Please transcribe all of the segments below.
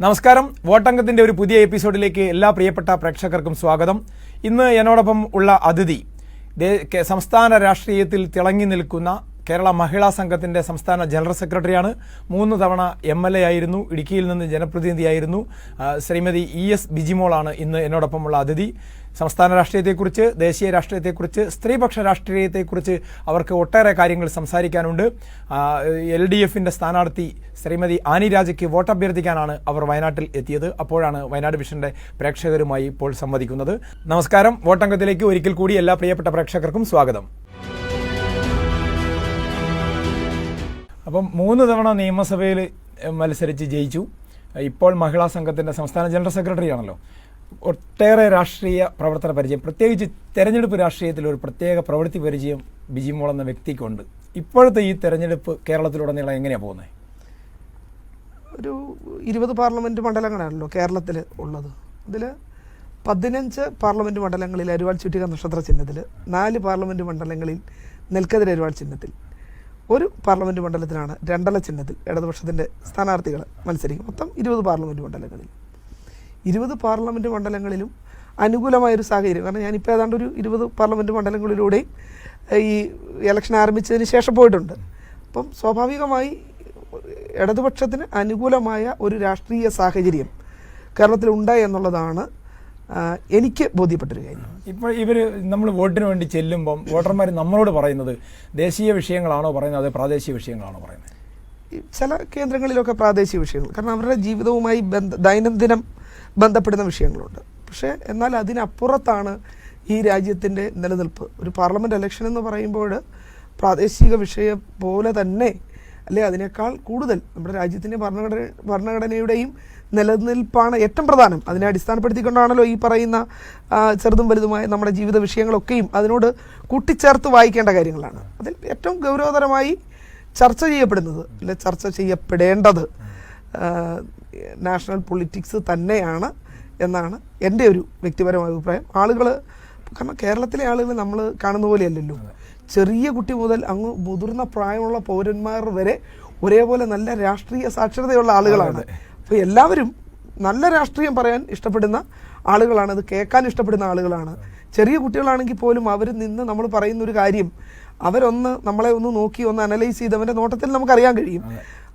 നമസ്കാരം. വോട്ടംഗത്തിന്റെ ഒരു പുതിയ എപ്പിസോഡിലേക്ക് എല്ലാ പ്രിയപ്പെട്ട പ്രേക്ഷകർക്കും സ്വാഗതം. ഇന്ന് എന്നോടൊപ്പം ഉള്ള അതിഥി സംസ്ഥാന രാഷ്ട്രീയത്തിൽ തിളങ്ങി നിൽക്കുന്ന കേരള മഹിളാ സംഘത്തിന്റെ സംസ്ഥാന ജനറൽ സെക്രട്ടറിയാണ്. മൂന്ന് തവണ എം എൽ എ ആയിരുന്നു. ഇടുക്കിയിൽ നിന്ന് ജനപ്രതിനിധിയായിരുന്നു. ശ്രീമതി ഇ എസ് ബിജിമോളാണ് ഇന്ന് എന്നോടൊപ്പമുള്ള അതിഥി. സംസ്ഥാന രാഷ്ട്രീയത്തെക്കുറിച്ച് ദേശീയ രാഷ്ട്രീയത്തെക്കുറിച്ച് സ്ത്രീപക്ഷ രാഷ്ട്രീയത്തെക്കുറിച്ച് അവർക്ക് ഒട്ടേറെ കാര്യങ്ങൾ സംസാരിക്കാനുണ്ട്. എൽ ഡി എഫിന്റെ സ്ഥാനാർത്ഥി ശ്രീമതി ആനി രാജയ്ക്ക് വോട്ടഭ്യർത്ഥിക്കാനാണ് അവർ വയനാട്ടിൽ എത്തിയത്. അപ്പോഴാണ് വയനാട് വിഷന്റെ പ്രേക്ഷകരുമായി ഇപ്പോൾ സംവദിക്കുന്നത്. നമസ്കാരം. വോട്ടംഗത്തിലേക്ക് ഒരിക്കൽ കൂടി എല്ലാ പ്രിയപ്പെട്ട പ്രേക്ഷകർക്കും സ്വാഗതം. അപ്പം മൂന്ന് തവണ നിയമസഭയിൽ മത്സരിച്ച് ജയിച്ചു. ഇപ്പോൾ മഹിളാ സംഘത്തിന്റെ സംസ്ഥാന ജനറൽ സെക്രട്ടറി ആണല്ലോ. ഒട്ടേറെ രാഷ്ട്രീയ പ്രവർത്തന പരിചയം. പ്രത്യേകിച്ച് തെരഞ്ഞെടുപ്പ് രാഷ്ട്രീയത്തിൽ ഒരു പ്രത്യേക പ്രവൃത്തി പരിചയം ബിജിമോൾ എന്ന വ്യക്തിക്കുണ്ട്. ഇപ്പോഴത്തെ ഈ തെരഞ്ഞെടുപ്പ് കേരളത്തിലുടനീളം എങ്ങനെയാണ് പോകുന്നത് ഒരു ഇരുപത് പാർലമെന്റ് മണ്ഡലങ്ങളാണല്ലോ കേരളത്തിൽ ഉള്ളത്. അതിൽ പതിനഞ്ച് പാർലമെന്റ് മണ്ഡലങ്ങളിൽ അരുവാൾ ചുറ്റിക നക്ഷത്ര ചിഹ്നത്തിൽ നാല് പാർലമെന്റ് മണ്ഡലങ്ങളിൽ നെൽക്കതിർ അരുവാൾ ചിഹ്നത്തിൽ. ഒരു പാർലമെന്റ് മണ്ഡലത്തിലാണ് രണ്ടല ചിഹ്നത്തിൽ ഇടതുപക്ഷത്തിന്റെ സ്ഥാനാർത്ഥികൾ മത്സരിക്കും. മൊത്തം ഇരുപത് പാർലമെന്റ് മണ്ഡലങ്ങളിൽ. ഇരുപത് പാർലമെന്റ് മണ്ഡലങ്ങളിലും അനുകൂലമായൊരു സാഹചര്യം. കാരണം ഞാനിപ്പോൾ ഏതാണ്ട് ഒരു ഇരുപത് പാർലമെന്റ് മണ്ഡലങ്ങളിലൂടെയും ഈ ഇലക്ഷൻ ആരംഭിച്ചതിന് ശേഷം പോയിട്ടുണ്ട്. അപ്പം സ്വാഭാവികമായി ഇടതുപക്ഷത്തിന് അനുകൂലമായ ഒരു രാഷ്ട്രീയ സാഹചര്യം കേരളത്തിലുണ്ട് എന്നുള്ളതാണ് എനിക്ക് ബോധ്യപ്പെട്ടൊരു കാര്യം. ഇപ്പോൾ ഇവർ നമ്മൾ വോട്ടിന് വേണ്ടി ചെല്ലുമ്പം വോട്ടർമാർ നമ്മളോട് പറയുന്നത് ദേശീയ വിഷയങ്ങളാണോ പറയുന്നത് അതോ പ്രാദേശിക വിഷയങ്ങളാണോ പറയുന്നത്? ഈ ചില കേന്ദ്രങ്ങളിലൊക്കെ പ്രാദേശിക വിഷയങ്ങൾ. കാരണം അവരുടെ ജീവിതവുമായി ബന്ധ ദൈനംദിനം ബന്ധപ്പെടുന്ന വിഷയങ്ങളുണ്ട്. പക്ഷേ എന്നാൽ അതിനപ്പുറത്താണ് ഈ രാജ്യത്തിന്റെ നിലനിൽപ്പ്. ഒരു പാർലമെന്റ് ഇലക്ഷൻ എന്ന് പറയുമ്പോൾ പ്രാദേശിക വിഷയം പോലെ തന്നെ അല്ലെ അതിനേക്കാൾ കൂടുതൽ നമ്മുടെ രാജ്യത്തിന്റെ ഭരണഘടന ഭരണഘടനയുടെയും നിലനിൽപ്പാണ് ഏറ്റവും പ്രധാനം. അതിനെ അടിസ്ഥാനപ്പെടുത്തിക്കൊണ്ടാണല്ലോ ഈ പറയുന്ന ചെറുതും വലുതുമായ നമ്മുടെ ജീവിത വിഷയങ്ങളൊക്കെയും അതിനോട് കൂട്ടിച്ചേർത്ത് വായിക്കേണ്ട കാര്യങ്ങളാണ്. അതിൽ ഏറ്റവും ഗൗരവതരമായി ചർച്ച ചെയ്യപ്പെടുന്നത് അല്ലെ ചർച്ച ചെയ്യപ്പെടേണ്ടത് നാഷണൽ പൊളിറ്റിക്സ് തന്നെയാണ് എന്നാണ് എന്റെ ഒരു വ്യക്തിപരമായ അഭിപ്രായം. ആളുകൾ കാരണം കേരളത്തിലെ ആളുകൾ നമ്മൾ കാണുന്ന പോലെയല്ലല്ലോ. ചെറിയ കുട്ടി മുതൽ അങ്ങ് മുതിർന്ന പ്രായമുള്ള പൗരന്മാർ വരെ ഒരേപോലെ നല്ല രാഷ്ട്രീയ സാക്ഷരതയുള്ള ആളുകളാണ്. അപ്പോൾ എല്ലാവരും നല്ല രാഷ്ട്രീയം പറയാൻ ഇഷ്ടപ്പെടുന്ന ആളുകളാണ്. അത് കേൾക്കാൻ ഇഷ്ടപ്പെടുന്ന ആളുകളാണ്. ചെറിയ കുട്ടികളാണെങ്കിൽ പോലും അവർ നിന്ന് നമ്മൾ പറയുന്ന ഒരു കാര്യം അവരൊന്ന് നമ്മളെ ഒന്ന് നോക്കി ഒന്ന് അനലൈസ് ചെയ്ത് അവന്റെ നോട്ടത്തിൽ നമുക്കറിയാൻ കഴിയും.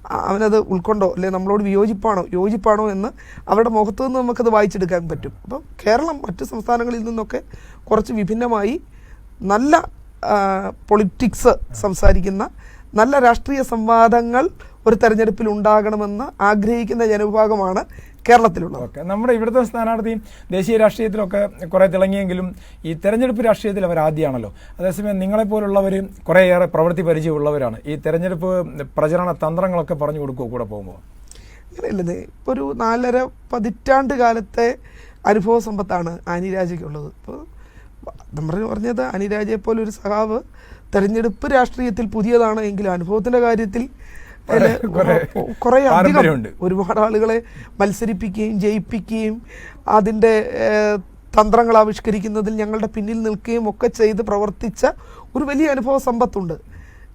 അവനത് ഉൾക്കൊണ്ടോ? അല്ലെ നമ്മളോട് വിയോജിപ്പാണോ? യോജിപ്പാണോ എന്ന് അവരുടെ മുഖത്തു നിന്ന് നമുക്കത് വായിച്ചെടുക്കാൻ പറ്റും. അപ്പം കേരളം മറ്റ് സംസ്ഥാനങ്ങളിൽ നിന്നൊക്കെ കുറച്ച് വിഭിന്നമായി നല്ല പൊളിറ്റിക്സ് സംസാരിക്കുന്ന നല്ല രാഷ്ട്രീയ സംവാദങ്ങൾ ഒരു തെരഞ്ഞെടുപ്പിൽ ഉണ്ടാകണമെന്ന് ആഗ്രഹിക്കുന്ന ജനവിഭാഗമാണ് കേരളത്തിലുള്ളത്. ഓക്കെ. നമ്മുടെ ഇവിടുത്തെ സ്ഥാനാർത്ഥിയും ദേശീയ രാഷ്ട്രീയത്തിലൊക്കെ കുറെ തിളങ്ങിയെങ്കിലും ഈ തെരഞ്ഞെടുപ്പ് രാഷ്ട്രീയത്തിൽ അവർ ആദ്യമാണല്ലോ. അതേസമയം നിങ്ങളെപ്പോലുള്ളവർ കുറേയേറെ പ്രവൃത്തി പരിചയമുള്ളവരാണ്. ഈ തെരഞ്ഞെടുപ്പ് പ്രചരണ തന്ത്രങ്ങളൊക്കെ പറഞ്ഞു കൊടുക്കുക കൂടെ പോകുമ്പോൾ അങ്ങനെയല്ലത് ഇപ്പോൾ ഒരു നാലര പതിറ്റാണ്ട് കാലത്തെ അനുഭവ സമ്പത്താണ് അനിരാജയ്ക്കുള്ളത് ഇപ്പോൾ നമ്മൾ പറഞ്ഞത് അനിരാജയെ പോലെ ഒരു സഖാവ് തെരഞ്ഞെടുപ്പ് രാഷ്ട്രീയത്തിൽ പുതിയതാണ് എങ്കിലും അനുഭവത്തിന്റെ കാര്യത്തിൽ കുറെ- അധികം. ഒരുപാട് ആളുകളെ മത്സരിപ്പിക്കുകയും ജയിപ്പിക്കുകയും അതിന്റെ തന്ത്രങ്ങൾ ആവിഷ്കരിക്കുന്നതിൽ ഞങ്ങളുടെ പിന്നിൽ നിൽക്കുകയും ഒക്കെ ചെയ്ത് പ്രവർത്തിച്ച ഒരു വലിയ അനുഭവ സമ്പത്തുണ്ട്.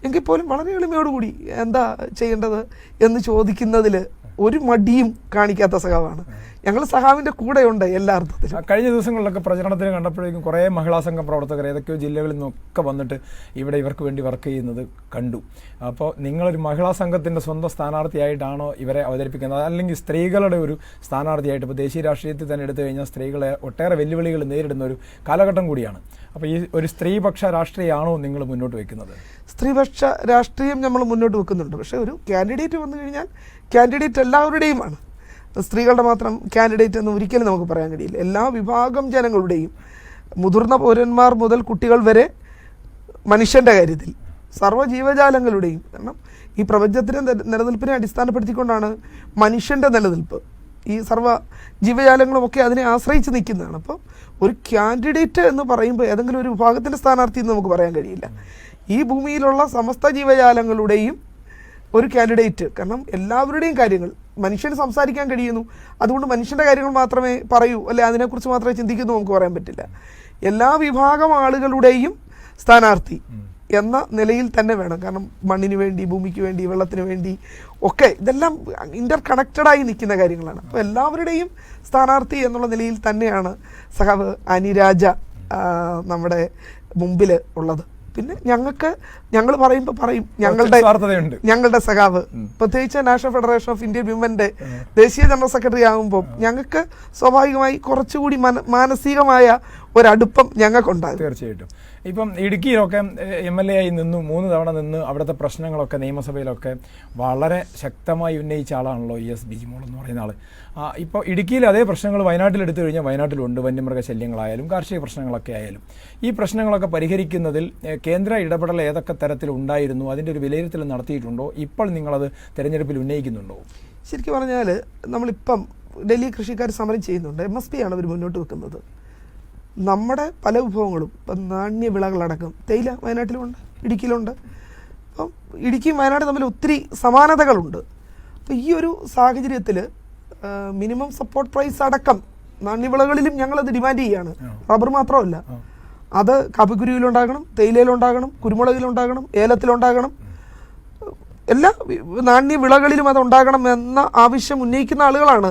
എങ്കിൽ പോലും വളരെ എളിമയോടുകൂടി എന്താ ചെയ്യേണ്ടത് എന്ന് ചോദിക്കുന്നതിൽ ഒരു മടിയും കാണിക്കാത്ത സഖാവാണ്. ഞങ്ങൾ സഹാവിന്റെ കൂടെയുണ്ട് എല്ലാ അർത്ഥത്തിലും. കഴിഞ്ഞ ദിവസങ്ങളിലൊക്കെ പ്രചരണത്തിന് കണ്ടപ്പോഴേക്കും കുറേ മഹിളാ സംഘം പ്രവർത്തകർ ഏതൊക്കെയോ ജില്ലകളിൽ നിന്നൊക്കെ വന്നിട്ട് ഇവിടെ ഇവർക്ക് വേണ്ടി വർക്ക് ചെയ്യുന്നത് കണ്ടു. അപ്പോൾ നിങ്ങളൊരു മഹിളാ സംഘത്തിന്റെ സ്വന്തം സ്ഥാനാർത്ഥിയായിട്ടാണോ ഇവരെ അവതരിപ്പിക്കുന്നത്? അല്ലെങ്കിൽ സ്ത്രീകളുടെ ഒരു സ്ഥാനാർത്ഥിയായിട്ട് ഇപ്പോൾ ദേശീയ രാഷ്ട്രീയത്തിൽ തന്നെ എടുത്തു കഴിഞ്ഞാൽ സ്ത്രീകളെ ഒട്ടേറെ വെല്ലുവിളികൾ നേരിടുന്ന ഒരു കാലഘട്ടം കൂടിയാണ്. അപ്പോൾ ഈ ഒരു സ്ത്രീപക്ഷ രാഷ്ട്രീയമാണോ നിങ്ങൾ മുന്നോട്ട് വെക്കുന്നത്? സ്ത്രീപക്ഷ രാഷ്ട്രീയം നമ്മൾ മുന്നോട്ട് വെക്കുന്നുണ്ട്. പക്ഷേ ഒരു കാൻഡിഡേറ്റ് വന്നു കഴിഞ്ഞാൽ കാൻഡിഡേറ്റ് എല്ലാവരുടെയുമാണ്. സ്ത്രീകളുടെ മാത്രം കാൻഡിഡേറ്റ് എന്ന് ഒരിക്കലും നമുക്ക് പറയാൻ കഴിയില്ല. എല്ലാ വിഭാഗം ജനങ്ങളുടെയും മുതിർന്ന പൗരന്മാർ മുതൽ കുട്ടികൾ വരെ മനുഷ്യന്റെ കാര്യത്തിൽ സർവ ജീവജാലങ്ങളുടെയും കാരണം ഈ പ്രപഞ്ചത്തിന്റെ നില- നിലനിൽപ്പിനെ അടിസ്ഥാനപ്പെടുത്തിക്കൊണ്ടാണ് മനുഷ്യന്റെ നിലനിൽപ്പ്. ഈ സർവ ജീവജാലങ്ങളുമൊക്കെ അതിനെ ആശ്രയിച്ച് നിൽക്കുന്നതാണ്. അപ്പോൾ ഒരു കാൻഡിഡേറ്റ് എന്ന് പറയുമ്പോൾ ഏതെങ്കിലും ഒരു വിഭാഗത്തിന്റെ സ്ഥാനാർത്ഥി എന്ന് നമുക്ക് പറയാൻ കഴിയില്ല. ഈ ഭൂമിയിലുള്ള സമസ്ത ജീവജാലങ്ങളുടെയും ഒരു കാൻഡിഡേറ്റ് കാരണം എല്ലാവരുടെയും കാര്യങ്ങൾ മനുഷ്യന് സംസാരിക്കാൻ കഴിയുന്നു. അതുകൊണ്ട് മനുഷ്യന്റെ കാര്യങ്ങൾ മാത്രമേ പറയൂ. അല്ലെ അതിനെക്കുറിച്ച് മാത്രമേ ചിന്തിക്കുന്നു നമുക്ക് പറയാൻ പറ്റില്ല. എല്ലാ വിഭാഗം ആളുകളുടെയും സ്ഥാനാർത്ഥി എന്ന നിലയിൽ തന്നെ വേണം. കാരണം മണ്ണിന് വേണ്ടി ഭൂമിക്ക് വേണ്ടി വെള്ളത്തിന് വേണ്ടി ഒക്കെ ഇതെല്ലാം ഇന്റർ കണക്റ്റഡായി നിൽക്കുന്ന കാര്യങ്ങളാണ്. അപ്പോൾ എല്ലാവരുടെയും സ്ഥാനാർത്ഥി എന്നുള്ള നിലയിൽ തന്നെയാണ് സഹാബ് അനിരാജ നമ്മുടെ മുമ്പിൽ ഉള്ളത്. പിന്നെ ഞങ്ങൾക്ക് ഞങ്ങൾ പറയുമ്പോൾ പറയും ഞങ്ങളുടെ ഞങ്ങളുടെ സഖാവ്. പ്രത്യേകിച്ച് നാഷണൽ ഫെഡറേഷൻ ഓഫ് ഇന്ത്യൻ വിമന്റെ ദേശീയ ജനറൽ സെക്രട്ടറി ആകുമ്പോൾ ഞങ്ങൾക്ക് സ്വാഭാവികമായി കുറച്ചുകൂടി മാനസികമായ ഒരടുപ്പം ഞങ്ങൾക്കുണ്ടാകും. തീർച്ചയായിട്ടും. ഇപ്പം ഇടുക്കിയിലൊക്കെ എം എൽ എ ആയി നിന്നു മൂന്ന് തവണ നിന്ന് അവിടുത്തെ പ്രശ്നങ്ങളൊക്കെ നിയമസഭയിലൊക്കെ വളരെ ശക്തമായി ഉന്നയിച്ച ആളാണല്ലോ ഇ എസ് ബിജിമോൾ എന്ന് പറയുന്ന ആൾ ഇപ്പോൾ ഇടുക്കിയിൽ അതേ പ്രശ്നങ്ങൾ വയനാട്ടിൽ എടുത്തു കഴിഞ്ഞാൽ വയനാട്ടിലുണ്ട് വന്യമൃഗ ശല്യങ്ങളായാലും കാർഷിക പ്രശ്നങ്ങളൊക്കെ ആയാലും. ഈ പ്രശ്നങ്ങളൊക്കെ പരിഹരിക്കുന്നതിൽ കേന്ദ്ര ഇടപെടൽ ഏതൊക്കെ തരത്തിൽ ഉണ്ടായിരുന്നു അതിന്റെ ഒരു വിലയിരുത്തൽ നടത്തിയിട്ടുണ്ടോ? ഇപ്പോൾ നിങ്ങളത് തെരഞ്ഞെടുപ്പിൽ ഉന്നയിക്കുന്നുണ്ടോ? ശരിക്കും പറഞ്ഞാൽ നമ്മളിപ്പം ഡൽഹി കൃഷിക്കാർ സമരം ചെയ്യുന്നുണ്ട്. എം എസ് പി ആണ് അവർ മുന്നോട്ട് വെക്കുന്നത്. നമ്മുടെ പല വിഭവങ്ങളും ഇപ്പം നാണ്യ വിളകളടക്കം തേയില വയനാട്ടിലുമുണ്ട് ഇടുക്കിയിലുണ്ട്. അപ്പം ഇടുക്കിയും വയനാട് തമ്മിൽ ഒത്തിരി സമാനതകളുണ്ട്. അപ്പോൾ ഈ ഒരു സാഹചര്യത്തിൽ മിനിമം സപ്പോർട്ട് പ്രൈസ് അടക്കം നാണ്യവിളകളിലും ഞങ്ങളത് ഡിമാൻഡ് ചെയ്യുകയാണ് റബ്ബർ മാത്രമല്ല. അത് കാപ്പിക്കുരുവിലുണ്ടാകണം തേയിലയിലുണ്ടാകണം കുരുമുളകിലുണ്ടാകണം ഏലത്തിലുണ്ടാകണം. എല്ലാ നാണ്യ വിളകളിലും അത് ഉണ്ടാകണം എന്ന ആവശ്യം ഉന്നയിക്കുന്ന ആളുകളാണ്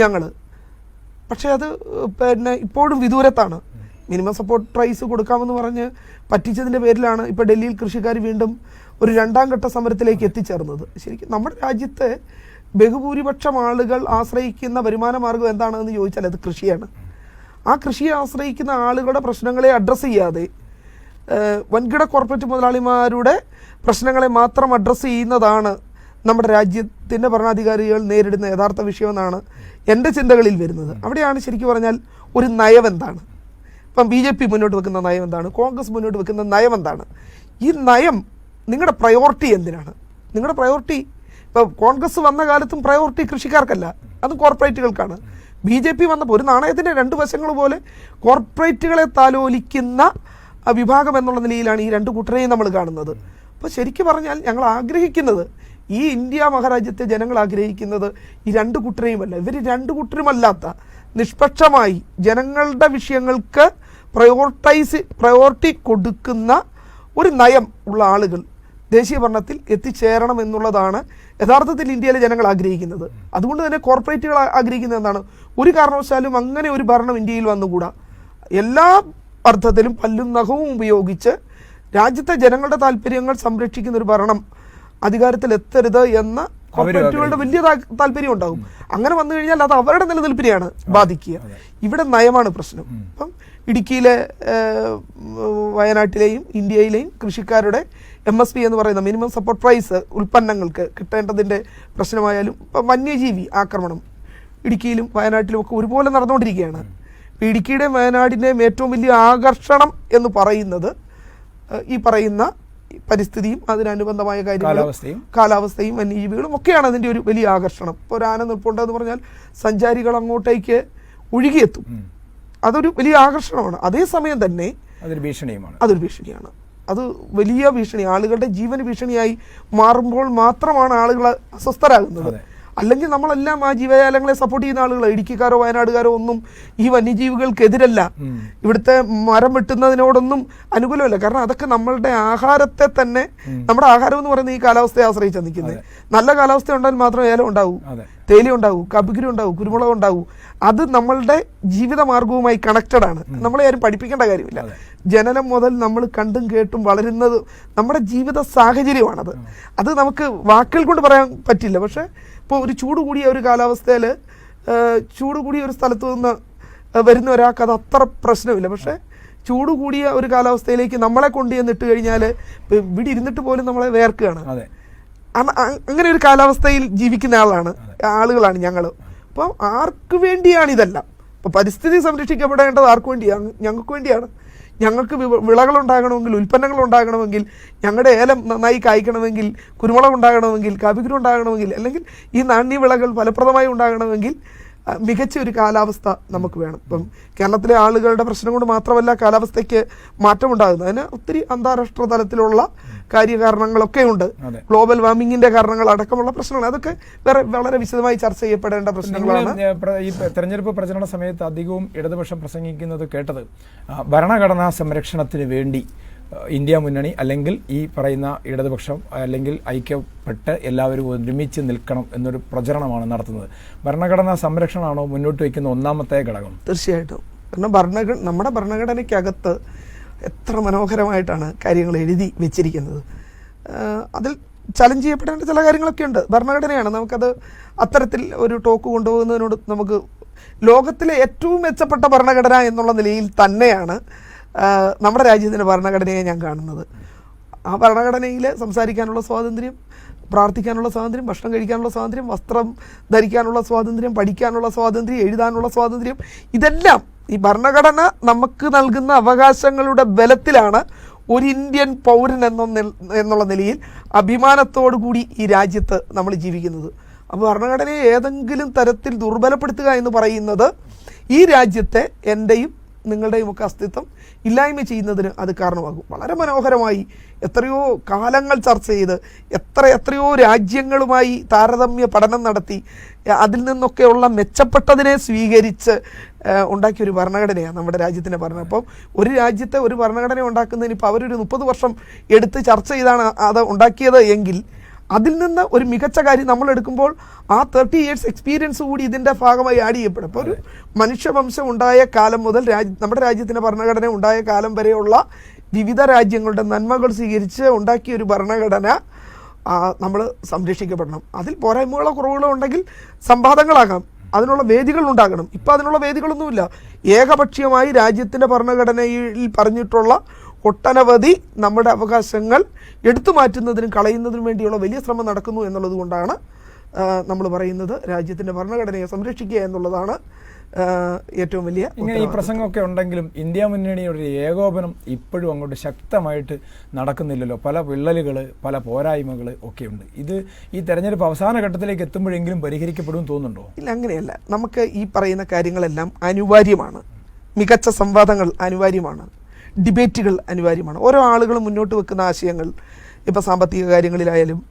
ഞങ്ങൾ പക്ഷേ അത് പിന്നെ ഇപ്പോഴും വിദൂരത്താണ്. മിനിമം സപ്പോർട്ട് പ്രൈസ് കൊടുക്കാമെന്ന് പറഞ്ഞ് പറ്റിച്ചതിന്റെ പേരിലാണ് ഇപ്പോൾ ഡൽഹിയിൽ കൃഷിക്കാർ വീണ്ടും ഒരു രണ്ടാം ഘട്ട സമരത്തിലേക്ക് എത്തിച്ചേർന്നത്. ശരിക്കും നമ്മുടെ രാജ്യത്തെ ബഹുഭൂരിപക്ഷം ആളുകൾ ആശ്രയിക്കുന്ന വരുമാന മാർഗം എന്താണെന്ന് ചോദിച്ചാൽ അത് കൃഷിയാണ്. ആ കൃഷിയെ ആശ്രയിക്കുന്ന ആളുകളുടെ പ്രശ്നങ്ങളെ അഡ്രസ്സ് ചെയ്യാതെ വൻകിട കോർപ്പറേറ്റ് മുതലാളിമാരുടെ പ്രശ്നങ്ങളെ മാത്രം അഡ്രസ്സ് ചെയ്യുന്നതാണ് നമ്മുടെ രാജ്യത്തിന്റെ ഭരണാധികാരികൾ നേരിടുന്ന യഥാർത്ഥ വിഷയമെന്നാണ് എന്റെ ചിന്തകളിൽ വരുന്നത്. അവിടെയാണ് ശരിക്കും പറഞ്ഞാൽ ഒരു നയം എന്താണ്? ഇപ്പം ബി ജെ പി മുന്നോട്ട് വെക്കുന്ന നയം എന്താണ്? കോൺഗ്രസ് മുന്നോട്ട് വെക്കുന്ന നയം എന്താണ്? ഈ നയം നിങ്ങളുടെ പ്രയോറിറ്റി എന്തിനാണ്? നിങ്ങളുടെ പ്രയോറിറ്റി ഇപ്പോൾ കോൺഗ്രസ് വന്ന കാലത്തും പ്രയോറിറ്റി കൃഷിക്കാർക്കല്ല അത് കോർപ്പറേറ്റുകൾക്കാണ് ബി ജെ പി വന്നപ്പോൾ ഒരു നാണയത്തിന്റെ രണ്ട് വശങ്ങൾ പോലെ കോർപ്പറേറ്റുകളെ താലോലിക്കുന്ന വിഭാഗം എന്നുള്ള നിലയിലാണ് ഈ രണ്ട് കൂട്ടരെയും നമ്മൾ കാണുന്നത്. അപ്പോൾ ശരിക്കും പറഞ്ഞാൽ ഞങ്ങൾ ആഗ്രഹിക്കുന്നത് ഈ ഇന്ത്യ മഹാരാജ്യത്തെ ജനങ്ങൾ ആഗ്രഹിക്കുന്നത് ഈ രണ്ട് കൂട്ടരെയുമല്ല. ഇവർ രണ്ട് കൂട്ടരുമല്ലാത്ത നിഷ്പക്ഷമായി ജനങ്ങളുടെ വിഷയങ്ങൾക്ക് പ്രയോറിറ്റൈസ് പ്രയോറിറ്റി കൊടുക്കുന്ന ഒരു നയം ഉള്ള ആളുകൾ ദേശീയ ഭരണത്തിൽ എത്തിച്ചേരണം എന്നുള്ളതാണ് യഥാർത്ഥത്തിൽ ഇന്ത്യയിലെ ജനങ്ങൾ ആഗ്രഹിക്കുന്നത്. അതുകൊണ്ട് തന്നെ കോർപ്പറേറ്റുകൾ ആഗ്രഹിക്കുന്നത് എന്താണ്? ഒരു കാരണവശാലും അങ്ങനെ ഒരു ഭരണം ഇന്ത്യയിൽ വന്നുകൂടാ. എല്ലാ അർത്ഥത്തിലും പല്ലും നഖവും ഉപയോഗിച്ച് രാജ്യത്തെ ജനങ്ങളുടെ താല്പര്യങ്ങൾ സംരക്ഷിക്കുന്ന ഒരു ഭരണം അധികാരത്തിൽ എത്തരുത് എന്ന കോർപ്പറേറ്റുകളുടെ വലിയ താല്പര്യം ഉണ്ടാകും. അങ്ങനെ വന്നു കഴിഞ്ഞാൽ അത് അവരുടെ നിലനിൽപ്പിനെയാണ് ബാധിക്കുക. ഇവിടെ നയമാണ് പ്രശ്നം. ഇപ്പം ഇടുക്കിയിലെ വയനാട്ടിലെയും ഇന്ത്യയിലെയും കൃഷിക്കാരുടെ എം എസ് പി എന്ന് പറയുന്ന മിനിമം സപ്പോർട്ട് പ്രൈസ് ഉൽപ്പന്നങ്ങൾക്ക് കിട്ടേണ്ടതിന്റെ പ്രശ്നമായാലും ഇപ്പം വന്യജീവി ആക്രമണം ഇടുക്കിയിലും വയനാട്ടിലും ഒക്കെ ഒരുപോലെ നടന്നുകൊണ്ടിരിക്കുകയാണ്. ഇപ്പം ഇടുക്കിയുടെയും വയനാടിന്റെയും ഏറ്റവും വലിയ ആകർഷണം എന്ന് പറയുന്നത് ഈ പറയുന്ന പരിസ്ഥിതിയും അതിനനുബന്ധമായ കാര്യങ്ങളും കാലാവസ്ഥയും. കാലാവസ്ഥയും വന്യജീവികളും ഒക്കെയാണ് അതിന്റെ ഒരു വലിയ ആകർഷണം. ഇപ്പോൾ ഒരു ആന നിൽപ്പുണ്ടെന്ന് പറഞ്ഞാൽ സഞ്ചാരികൾ അങ്ങോട്ടേക്ക് ഒഴുകിയെത്തും. അതൊരു വലിയ ആകർഷണമാണ്. അതേസമയം തന്നെ അതൊരു ഭീഷണിയുമാണ്. അതൊരു ഭീഷണിയാണ്. അത് വലിയ ഭീഷണി ആളുകളുടെ ജീവന് ഭീഷണിയായി മാറുമ്പോൾ മാത്രമാണ് ആളുകൾ അസ്വസ്ഥരാകുന്നത്. അല്ലെങ്കിൽ നമ്മളെല്ലാം ആ ജീവജാലങ്ങളെ സപ്പോർട്ട് ചെയ്യുന്ന ആളുകൾ ഇടുക്കിക്കാരോ വയനാടുകാരോ ഒന്നും ഈ വന്യജീവികൾക്കെതിരല്ല. ഇവിടുത്തെ മരം വെട്ടുന്നതിനോടൊന്നും അനുകൂലമല്ല. കാരണം അതൊക്കെ നമ്മളുടെ ആഹാരത്തെ തന്നെ നമ്മുടെ ആഹാരം എന്ന് പറയുന്നത് ഈ കാലാവസ്ഥയെ ആശ്രയിച്ചാണ് നിൽക്കുന്നത് നല്ല കാലാവസ്ഥ ഉണ്ടായാൽ മാത്രമേ ഏലം ഉണ്ടാവൂ. തേലി തേയില ഉണ്ടാവൂ കബിക്കുരു ഉണ്ടാവൂ കുരുമുളക് ഉണ്ടാവും. അത് നമ്മളുടെ ജീവിത മാർഗവുമായി കണക്റ്റഡ് ആണ് നമ്മളെ ആരും പഠിപ്പിക്കേണ്ട കാര്യമില്ല. ജനനം മുതൽ നമ്മൾ കണ്ടും കേട്ടും വളരുന്നത് നമ്മുടെ ജീവിത സാഹചര്യമാണത്. അത് നമുക്ക് വാക്കുകൾ കൊണ്ട് പറയാൻ പറ്റില്ല. പക്ഷേ ഇപ്പോൾ ഒരു ചൂട് കൂടിയ ഒരു കാലാവസ്ഥയിൽ ചൂട് കൂടിയ ഒരു സ്ഥലത്ത് നിന്ന് വരുന്ന ഒരാൾക്ക് അത് അത്ര പ്രശ്നമില്ല. പക്ഷേ ചൂട് കൂടിയ ഒരു കാലാവസ്ഥയിലേക്ക് നമ്മളെ കൊണ്ട് ചെന്നിട്ട് കഴിഞ്ഞാൽ ഇവിടെ ഇരുന്നിട്ട് പോലും നമ്മളെ വേർക്കുകയാണ്. അങ്ങനെ ഒരു കാലാവസ്ഥയിൽ ജീവിക്കുന്ന ആളാണ്. ആളുകളാണ് ഞങ്ങൾ അപ്പം ആർക്ക് വേണ്ടിയാണ് ഇതെല്ലാം? ഇപ്പം പരിസ്ഥിതി സംരക്ഷിക്കപ്പെടേണ്ടത് ആർക്ക് വേണ്ടിയാണ്? ഞങ്ങൾക്ക് വേണ്ടിയാണ്. ഞങ്ങൾക്ക് വിളകൾ ഉണ്ടാകണമെങ്കിൽ ഉൽപ്പന്നങ്ങൾ ഉണ്ടാകണമെങ്കിൽ ഞങ്ങളുടെ ഏലം നന്നായി കായ്ക്കണമെങ്കിൽ കുരുമുളക് ഉണ്ടാകണമെങ്കിൽ കാപ്പിക്കുരു ഉണ്ടാകണമെങ്കിൽ അല്ലെങ്കിൽ ഈ നാണ്യവിളകൾ ഫലപ്രദമായി ഉണ്ടാകണമെങ്കിൽ മികച്ച ഒരു കാലാവസ്ഥ നമുക്ക് വേണം. ഇപ്പം കേരളത്തിലെ ആളുകളുടെ പ്രശ്നം കൊണ്ട് മാത്രമല്ല കാലാവസ്ഥയ്ക്ക് മാറ്റമുണ്ടാകുന്നത്. അതിന് ഒത്തിരി അന്താരാഷ്ട്ര തലത്തിലുള്ള കാര്യകാരണങ്ങളൊക്കെ ഉണ്ട് ഗ്ലോബൽ വാർമിങ്ങിന്റെ കാരണങ്ങൾ അടക്കമുള്ള പ്രശ്നങ്ങൾ. അതൊക്കെ വേറെ വളരെ വിശദമായി ചർച്ച ചെയ്യപ്പെടേണ്ട പ്രശ്നങ്ങളാണ്. ഈ തെരഞ്ഞെടുപ്പ് പ്രചരണ സമയത്ത് അധികവും ഇടതുപക്ഷം പ്രസംഗിക്കുന്നത് കേട്ടത് ഭരണഘടനാ സംരക്ഷണത്തിന് വേണ്ടി ഇന്ത്യ മുന്നണി അല്ലെങ്കിൽ ഈ പറയുന്ന ഇടതുപക്ഷം അല്ലെങ്കിൽ ഐക്യപ്പെട്ട് എല്ലാവരും ഒരുമിച്ച് നിൽക്കണം എന്നൊരു പ്രചരണമാണ് നടത്തുന്നത്. ഭരണഘടനാ സംരക്ഷണമാണോ മുന്നോട്ട് വയ്ക്കുന്ന ഒന്നാമത്തെ ഘടകം? തീർച്ചയായിട്ടും. കാരണം ഭരണഘടന നമ്മുടെ ഭരണഘടനയ്ക്കകത്ത് എത്ര മനോഹരമായിട്ടാണ് കാര്യങ്ങൾ എഴുതി വെച്ചിരിക്കുന്നത്. അതിൽ ചലഞ്ച് ചെയ്യപ്പെടേണ്ട ചില കാര്യങ്ങളൊക്കെ ഉണ്ട്. ഭരണഘടനയാണ്. നമുക്കത് അത്തരത്തിൽ ഒരു ടോക്ക് കൊണ്ടുപോകുന്നതിനോട് നമുക്ക് ലോകത്തിലെ ഏറ്റവും മെച്ചപ്പെട്ട ഭരണഘടന എന്നുള്ള നിലയിൽ തന്നെയാണ് നമ്മുടെ രാജ്യത്തിന്റെ ഭരണഘടനയെ ഞാൻ കാണുന്നത്. ആ ഭരണഘടനയിൽ സംസാരിക്കാനുള്ള സ്വാതന്ത്ര്യം പ്രാർത്ഥിക്കാനുള്ള സ്വാതന്ത്ര്യം ഭക്ഷണം കഴിക്കാനുള്ള സ്വാതന്ത്ര്യം വസ്ത്രം ധരിക്കാനുള്ള സ്വാതന്ത്ര്യം പഠിക്കാനുള്ള സ്വാതന്ത്ര്യം എഴുതാനുള്ള സ്വാതന്ത്ര്യം ഇതെല്ലാം ഈ ഭരണഘടന നമുക്ക് നൽകുന്ന അവകാശങ്ങളുടെ ബലത്തിലാണ് ഒരു ഇന്ത്യൻ പൗരൻ എന്ന എന്നുള്ള നിലയിൽ അഭിമാനത്തോടു കൂടി ഈ രാജ്യത്ത് നമ്മൾ ജീവിക്കുന്നത്. അപ്പോൾ ഭരണഘടനയെ ഏതെങ്കിലും തരത്തിൽ ദുർബലപ്പെടുത്തുക എന്ന് പറയുന്നത് ഈ രാജ്യത്തെ എന്റെയും നിങ്ങളുടെയും ഒക്കെ അസ്തിത്വം ഇല്ലായ്മ ചെയ്യുന്നതിന് അത് കാരണമാകും. വളരെ മനോഹരമായി എത്രയോ കാലങ്ങൾ ചർച്ച ചെയ്ത് എത്ര എത്രയോ രാജ്യങ്ങളുമായി താരതമ്യ പഠനം നടത്തി അതിൽ നിന്നൊക്കെയുള്ള മെച്ചപ്പെട്ടതിനെ സ്വീകരിച്ച് ഉണ്ടാക്കിയ ഒരു ഭരണഘടനയാണ് നമ്മുടെ രാജ്യത്തിന്റെ ഭരണം. അപ്പം ഒരു രാജ്യത്തെ ഒരു ഭരണഘടന ഉണ്ടാക്കുന്നതിന് ഇപ്പോൾ അവരൊരു മുപ്പത് വർഷം എടുത്ത് ചർച്ച ചെയ്താണ് അത് ഉണ്ടാക്കിയത് എങ്കിൽ അതിൽ നിന്ന് ഒരു മികച്ച കാര്യം നമ്മൾ എടുക്കുമ്പോൾ ആ തേർട്ടി ഇയേഴ്സ് എക്സ്പീരിയൻസ് കൂടി ഇതിന്റെ ഭാഗമായി ആഡ് ചെയ്യപ്പെടും. അപ്പോൾ ഒരു മനുഷ്യവംശം ഉണ്ടായ കാലം മുതൽ രാജ്യ നമ്മുടെ രാജ്യത്തിന്റെ ഭരണഘടന ഉണ്ടായ കാലം വരെയുള്ള വിവിധ രാജ്യങ്ങളുടെ നന്മകൾ സ്വീകരിച്ച് ഉണ്ടാക്കിയ ഒരു ഭരണഘടന നമ്മൾ സംരക്ഷിക്കപ്പെടണം. അതിൽ പോരായ്മകളോ കുറവുകളോ ഉണ്ടെങ്കിൽ സംവാദങ്ങളാകാം. അതിനുള്ള വേദികൾ ഉണ്ടാകണം. ഇപ്പം അതിനുള്ള വേദികളൊന്നുമില്ല. ഏകപക്ഷീയമായി രാജ്യത്തിന്റെ ഭരണഘടനയിൽ പറഞ്ഞിട്ടുള്ള ഒട്ടനവധി നമ്മുടെ അവകാശങ്ങൾ എടുത്തു മാറ്റുന്നതിനും കളയുന്നതിനും വേണ്ടിയുള്ള വലിയ ശ്രമം നടക്കുന്നു എന്നുള്ളത് കൊണ്ടാണ് നമ്മൾ പറയുന്നത്. രാജ്യത്തിന്റെ ഭരണഘടനയെ സംരക്ഷിക്കുക എന്നുള്ളതാണ് ഏറ്റവും വലിയ ഇങ്ങനെ ഈ. പ്രസംഗമൊക്കെ ഉണ്ടെങ്കിലും ഇന്ത്യ മുന്നണിയുടെ ഏകോപനം ഇപ്പോഴും അങ്ങോട്ട് ശക്തമായിട്ട് നടക്കുന്നില്ലല്ലോ. പല വിള്ളലുകൾ പല പോരായ്മകൾ ഒക്കെയുണ്ട്. ഇത് ഈ തെരഞ്ഞെടുപ്പ് അവസാന ഘട്ടത്തിലേക്ക് എത്തുമ്പോഴെങ്കിലും പരിഹരിക്കപ്പെടും തോന്നുന്നുണ്ടോ? ഇല്ല അങ്ങനെയല്ല. നമുക്ക് ഈ പറയുന്ന കാര്യങ്ങളെല്ലാം അനിവാര്യമാണ്. മികച്ച സംവാദങ്ങൾ അനിവാര്യമാണ്. ഡിബേറ്റുകൾ അനിവാര്യമാണ്. ഓരോ ആളുകൾ മുന്നോട്ട് വെക്കുന്ന ആശയങ്ങൾ ഇപ്പോൾ സാമ്പത്തിക കാര്യങ്ങളിലായാലും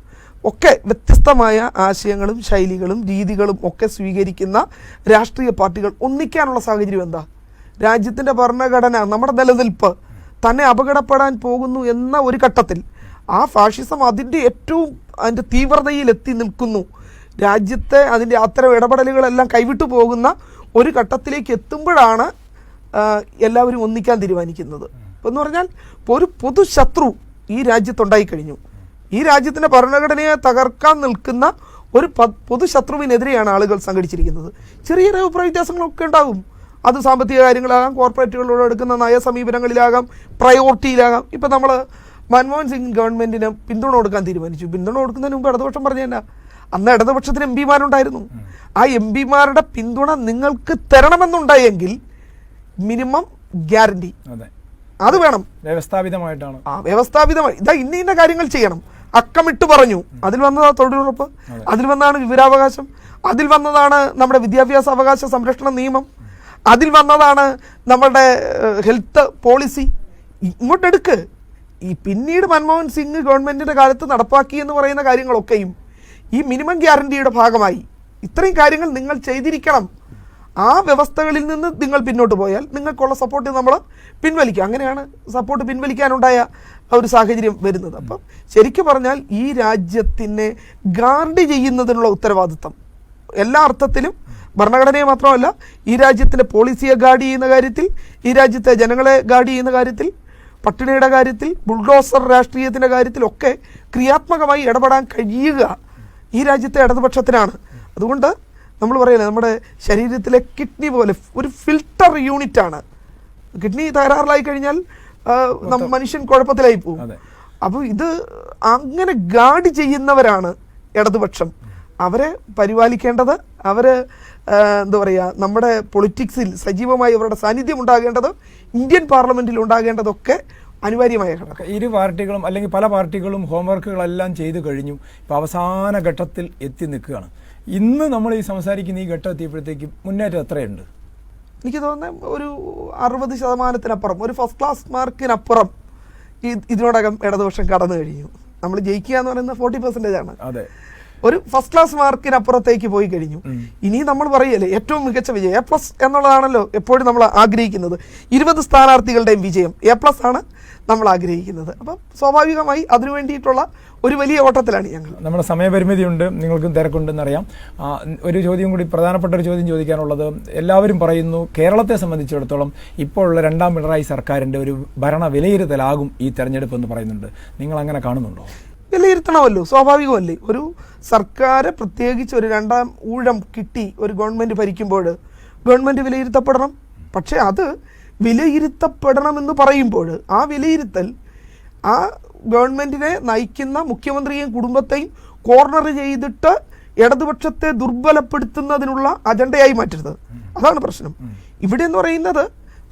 ഒക്കെ വ്യത്യസ്തമായ ആശയങ്ങളും ശൈലികളും രീതികളും ഒക്കെ സ്വീകരിക്കുന്ന രാഷ്ട്രീയ പാർട്ടികൾ ഒന്നിക്കാനുള്ള സാഹചര്യം എന്താ? രാജ്യത്തിന്റെ ഭരണഘടന നമ്മുടെ നിലനിൽപ്പ് തന്നെ അപകടപ്പെടാൻ പോകുന്നു എന്ന ഒരു ഘട്ടത്തിൽ ആ ഫാഷിസം അതിന്റെ ഏറ്റവും അതിന്റെ തീവ്രതയിൽ എത്തി നിൽക്കുന്നു. രാജ്യത്തെ അതിന്റെ അത്തരം ഇടപെടലുകളെല്ലാം കൈവിട്ടു പോകുന്ന ഒരു ഘട്ടത്തിലേക്ക് എത്തുമ്പോഴാണ് എല്ലാവരും ഒന്നിക്കാൻ തീരുമാനിക്കുന്നത്. എന്ന് പറഞ്ഞാൽ ഒരു പൊതു ശത്രു ഈ രാജ്യത്തുണ്ടായി കഴിഞ്ഞു. ഈ രാജ്യത്തിന്റെ ഭരണഘടനയെ തകർക്കാൻ നിൽക്കുന്ന ഒരു പൊതു ശത്രുവിനെതിരെയാണ് ആളുകൾ സംഘടിച്ചിരിക്കുന്നത്. ചെറിയ അഭിപ്രായ വ്യത്യാസങ്ങളൊക്കെ ഉണ്ടാകും. അത് സാമ്പത്തിക കാര്യങ്ങളാകാം കോർപ്പറേറ്റുകളോട് എടുക്കുന്ന നയസമീപനങ്ങളിലാകാം പ്രയോറിറ്റിയിലാകാം. ഇപ്പം നമ്മൾ മൻമോഹൻ സിംഗ് ഗവൺമെന്റിന് പിന്തുണ കൊടുക്കാൻ തീരുമാനിച്ചു. പിന്തുണ കൊടുക്കുന്നതിന് മുമ്പ് ഇടതുപക്ഷം പറഞ്ഞു തന്നെ അന്ന് ഇടതുപക്ഷത്തിന് എം പിമാരുണ്ടായിരുന്നു. ആ എം പിമാരുടെ പിന്തുണ നിങ്ങൾക്ക് തരണമെന്നുണ്ടായെങ്കിൽ മിനിമം ഗ്യാരണ്ടി. അതെ. വേണം. വ്യവസ്ഥാപിതമായിട്ടാണ്. ആ വ്യവസ്ഥാപിതമായി. ഇതാ ഇന്ന ഇന്ന കാര്യങ്ങൾ ചെയ്യണം. അക്കമിട്ട് പറഞ്ഞു. അതിൽ വന്നതാ തൊഴിലുറപ്പ്. അതിൽ വന്നതാണ് വിവരാവകാശം. അതിൽ വന്നതാണ് നമ്മുടെ വിദ്യാഭ്യാസ അവകാശ സംരക്ഷണ നിയമം. അതിൽ വന്നതാണ് നമ്മളുടെ ഹെൽത്ത് പോളിസി. ഇങ്ങോട്ടെടുക്ക് ഈ പിന്നീട് മൻമോഹൻ സിംഗ് ഗവൺമെന്റിന്റെ കാലത്ത് നടപ്പാക്കി എന്ന് പറയുന്ന കാര്യങ്ങളൊക്കെയും ഈ മിനിമം ഗ്യാരണ്ടിയുടെ ഭാഗമായി ഇത്രയും കാര്യങ്ങൾ നിങ്ങൾ ചെയ്തിരിക്കണം. ആ വ്യവസ്ഥകളിൽ നിന്ന് നിങ്ങൾ പിന്നോട്ട് പോയാൽ നിങ്ങൾക്കുള്ള സപ്പോർട്ട് നമ്മൾ പിൻവലിക്കുക അങ്ങനെയാണ് സപ്പോർട്ട് പിൻവലിക്കാനുണ്ടായ ഒരു സാഹചര്യം വരുന്നത്. അപ്പം ശരിക്കും പറഞ്ഞാൽ ഈ രാജ്യത്തിനെ ഗാർഡ് ചെയ്യുന്നതിനുള്ള ഉത്തരവാദിത്തം എല്ലാ അർത്ഥത്തിലും ഭരണഘടനയെ മാത്രമല്ല ഈ രാജ്യത്തിന്റെ പോളിസിയെ ഗാർഡ് ചെയ്യുന്ന കാര്യത്തിൽ ഈ രാജ്യത്തെ ജനങ്ങളെ ഗാർഡ് ചെയ്യുന്ന കാര്യത്തിൽ പട്ടിണിയുടെ കാര്യത്തിൽ ബുൾഡോസർ രാഷ്ട്രീയത്തിന്റെ കാര്യത്തിലൊക്കെ ക്രിയാത്മകമായി ഇടപെടാൻ കഴിയുക ഈ രാജ്യത്തെ ഇടതുപക്ഷത്തിനാണ്. അതുകൊണ്ട് നമ്മൾ പറയില്ലേ നമ്മുടെ ശരീരത്തിലെ കിഡ്നി പോലെ ഒരു ഫിൽട്ടർ യൂണിറ്റ് ആണ് കിഡ്നി തകരാറിലായി കഴിഞ്ഞാൽ മനുഷ്യൻ കുഴപ്പത്തിലായി പോകും. അപ്പോൾ ഇത് അങ്ങനെ ഗാർഡ് ചെയ്യുന്നവരാണ് ഇടതുപക്ഷം. അവരെ പരിപാലിക്കേണ്ടത് അവർ എന്താ പറയുക നമ്മുടെ പൊളിറ്റിക്സിൽ സജീവമായി അവരുടെ സാന്നിധ്യം ഉണ്ടാകേണ്ടത് ഇന്ത്യൻ പാർലമെന്റിൽ ഉണ്ടാകേണ്ടതൊക്കെ അനിവാര്യമായ ഘടകം. ഇരു പാർട്ടികളും അല്ലെങ്കിൽ പല പാർട്ടികളും ഹോംവർക്കുകളെല്ലാം ചെയ്തു കഴിഞ്ഞു. ഇപ്പം അവസാന ഘട്ടത്തിൽ എത്തി നിൽക്കുകയാണ്. ഇന്ന് നമ്മൾ ഈ സംസാരിക്കുന്ന ഈ ഘട്ടം എത്തിയപ്പോഴത്തേക്ക് മുന്നേറ്റം എത്രയുണ്ട്? എനിക്ക് തോന്നുന്നത് ഒരു അറുപത് ശതമാനത്തിനപ്പുറം ഒരു ഫസ്റ്റ് ക്ലാസ് മാർക്കിനപ്പുറം ഈ ഇതിനോടകം ഇടതുപക്ഷം കടന്നു കഴിഞ്ഞു. നമ്മൾ ജയിക്കുക എന്ന് പറയുന്നത് ഫോർട്ടി പെർസെന്റേജ് ആണ്. അതെ. ഒരു ഫസ്റ്റ് ക്ലാസ് മാർക്കിനപ്പുറത്തേക്ക് പോയി കഴിഞ്ഞു. ഇനി നമ്മൾ പറയല്ലേ ഏറ്റവും മികച്ച വിജയം എ പ്ലസ് എന്നുള്ളതാണല്ലോ എപ്പോഴും നമ്മൾ ആഗ്രഹിക്കുന്നത്. ഇരുപത് സ്ഥാനാർത്ഥികളുടെയും വിജയം എ പ്ലസ് ആണ് നമ്മൾ ആഗ്രഹിക്കുന്നത്. അപ്പം സ്വാഭാവികമായി അതിനു വേണ്ടിയിട്ടുള്ള ഒരു വലിയ ഓട്ടത്തിലാണ് ഞങ്ങൾ. നമ്മുടെ സമയപരിമിതിയുണ്ട് നിങ്ങൾക്കും തിരക്കുണ്ടെന്നറിയാം. അറിയാം ഒരു ചോദ്യം കൂടി പ്രധാനപ്പെട്ട ഒരു ചോദ്യം ചോദിക്കാനുള്ളത് എല്ലാവരും പറയുന്നു കേരളത്തെ സംബന്ധിച്ചിടത്തോളം ഇപ്പോഴുള്ള രണ്ടാം പിണറായി സർക്കാരിന്റെ ഒരു ഭരണ വിലയിരുത്തലാകും ഈ തെരഞ്ഞെടുപ്പ് എന്ന് പറയുന്നുണ്ട്. നിങ്ങൾ അങ്ങനെ കാണുന്നുണ്ടോ? വിലയിരുത്തണമല്ലോ. സ്വാഭാവികമല്ലേ? ഒരു സർക്കാർ പ്രത്യേകിച്ച് ഒരു രണ്ടാം ഊഴം കിട്ടി ഒരു ഗവൺമെന്റ് ഭരിക്കുമ്പോൾ ഗവൺമെന്റ് വിലയിരുത്തപ്പെടണം. പക്ഷേ അത് വിലയിരുത്തപ്പെടണമെന്ന് പറയുമ്പോൾ ആ വിലയിരുത്തൽ ആ ഗവൺമെന്റിനെ നയിക്കുന്ന മുഖ്യമന്ത്രിയെയും കുടുംബത്തെയും കോർണർ ചെയ്തിട്ട് ഇടതുപക്ഷത്തെ ദുർബലപ്പെടുത്തുന്നതിനുള്ള അജണ്ടയായി മാറ്റരുത്. അതാണ് പ്രശ്നം. ഇവിടെ എന്ന് പറയുന്നത്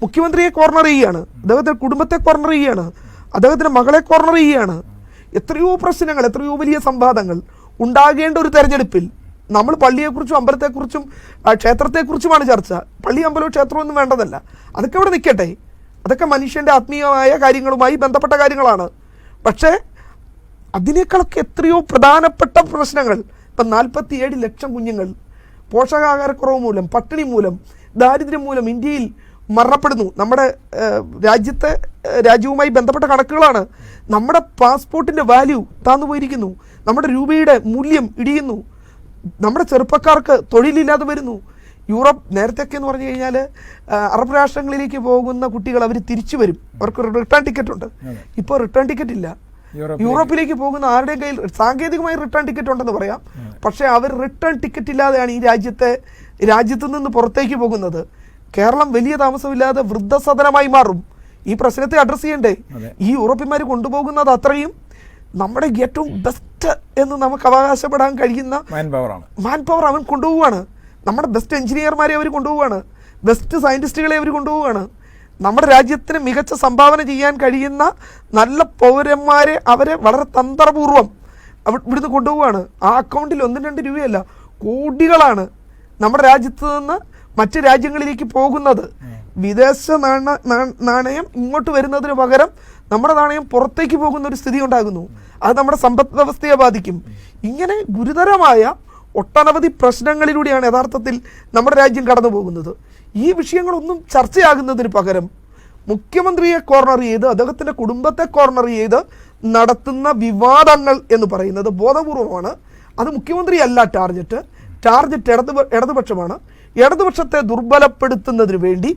മുഖ്യമന്ത്രിയെ കോർണർ ചെയ്യുകയാണ് അദ്ദേഹത്തിന്റെ കുടുംബത്തെ കോർണർ ചെയ്യുകയാണ് അദ്ദേഹത്തിന്റെ മകളെ കോർണർ ചെയ്യുകയാണ് എത്രയോ പ്രശ്നങ്ങൾ എത്രയോ വലിയ സംവാദങ്ങൾ ഉണ്ടാകേണ്ട ഒരു തെരഞ്ഞെടുപ്പിൽ നമ്മൾ പള്ളിയെക്കുറിച്ചും അമ്പലത്തെക്കുറിച്ചും ക്ഷേത്രത്തെക്കുറിച്ചുമാണ് ചർച്ച. പള്ളി അമ്പലവും ക്ഷേത്രവും ഒന്നും വേണ്ടതല്ല. അതൊക്കെ അവിടെ നിൽക്കട്ടെ. അതൊക്കെ മനുഷ്യന്റെ ആത്മീയമായ കാര്യങ്ങളുമായി ബന്ധപ്പെട്ട കാര്യങ്ങളാണ്. പക്ഷേ അതിനേക്കാളൊക്കെ എത്രയോ പ്രധാനപ്പെട്ട പ്രശ്നങ്ങൾ ഇപ്പം നാൽപ്പത്തിയേഴ് ലക്ഷം കുഞ്ഞുങ്ങൾ പോഷകാഹാരക്കുറവ് മൂലം പട്ടിണി മൂലം ദാരിദ്ര്യം മൂലം ഇന്ത്യയിൽ മരണപ്പെടുന്നു. നമ്മുടെ രാജ്യത്തെ രാജ്യവുമായി ബന്ധപ്പെട്ട കണക്കുകളാണ്. നമ്മുടെ പാസ്പോർട്ടിന്റെ വാല്യൂ താന്നു പോയിരിക്കുന്നു നമ്മുടെ രൂപയുടെ മൂല്യം ഇടിയുന്നു. നമ്മുടെ ചെറുപ്പക്കാർക്ക് തൊഴിലില്ലാതെ വരുന്നു. യൂറോപ്പ് നേരത്തെയൊക്കെ എന്ന് പറഞ്ഞു കഴിഞ്ഞാൽ അറബ് രാഷ്ട്രങ്ങളിലേക്ക് പോകുന്ന കുട്ടികൾ അവർ തിരിച്ചു വരും. അവർക്ക് റിട്ടേൺ ടിക്കറ്റ് ഉണ്ട്. ഇപ്പോൾ റിട്ടേൺ ടിക്കറ്റ് ഇല്ല. യൂറോപ്പിലേക്ക്. യൂറോപ്പിലേക്ക് പോകുന്ന ആരുടെയും കയ്യിൽ സാങ്കേതികമായി റിട്ടേൺ ടിക്കറ്റ് ഉണ്ടെന്ന് പറയാം. പക്ഷേ അവർ റിട്ടേൺ ടിക്കറ്റ് ഇല്ലാതെയാണ് ഈ രാജ്യത്തെ രാജ്യത്ത് നിന്ന് പുറത്തേക്ക് പോകുന്നത്. കേരളം വലിയ താമസമില്ലാതെ വൃദ്ധസദനമായി മാറും. ഈ പ്രശ്നത്തെ അഡ്രസ് ചെയ്യണ്ടേ? ഈ യൂറോപ്യന്മാർ കൊണ്ടുപോകുന്നത് അത്രയും നമ്മുടെ ഏറ്റവും ബെസ്റ്റ് എന്ന് നമുക്ക് അവകാശപ്പെടാൻ കഴിയുന്ന മാൻ പവർ അവൻ കൊണ്ടുപോവുകയാണ്. നമ്മുടെ ബെസ്റ്റ് എഞ്ചിനീയർമാരെ അവർ കൊണ്ടുപോവുകയാണ്. ബെസ്റ്റ് സയന്റിസ്റ്റുകളെ അവർ കൊണ്ടുപോവുകയാണ്. നമ്മുടെ രാജ്യത്തിന് മികച്ച സംഭാവന ചെയ്യാൻ കഴിയുന്ന നല്ല പൗരന്മാരെ അവരെ വളരെ തന്ത്രപൂർവം ഇവിടുന്ന് കൊണ്ടുപോവുകയാണ്. ആ അക്കൗണ്ടിൽ ഒന്നും രണ്ട് രൂപയല്ല കോടികളാണ് നമ്മുടെ രാജ്യത്ത് നിന്ന് മറ്റ് രാജ്യങ്ങളിലേക്ക് പോകുന്നത്. വിദേശ നാണയം ഇങ്ങോട്ട് വരുന്നതിന് പകരം നമ്മുടെ നാണയം പുറത്തേക്ക് പോകുന്ന ഒരു സ്ഥിതി ഉണ്ടാകുന്നു. അത് നമ്മുടെ സമ്പദ് വ്യവസ്ഥയെ ബാധിക്കും. ഇങ്ങനെ ഗുരുതരമായ ഒട്ടനവധി പ്രശ്നങ്ങളിലൂടെയാണ് യഥാർത്ഥത്തിൽ നമ്മുടെ രാജ്യം കടന്നു പോകുന്നത്. ഈ വിഷയങ്ങളൊന്നും ചർച്ചയാകുന്നതിന് പകരം മുഖ്യമന്ത്രിയെ കോർണർ ചെയ്ത് അദ്ദേഹത്തിന്റെ കുടുംബത്തെ കോർണർ ചെയ്ത് നടത്തുന്ന വിവാദങ്ങൾ എന്ന് പറയുന്നത് ബോധപൂർവമാണ്. അത് മുഖ്യമന്ത്രിയല്ല ടാർഗറ്റ് ടാർഗറ്റ് ഇടതു ഇടതുപക്ഷമാണ്. ഇടതുപക്ഷത്തെ ദുർബലപ്പെടുത്തുന്നതിന് വേണ്ടി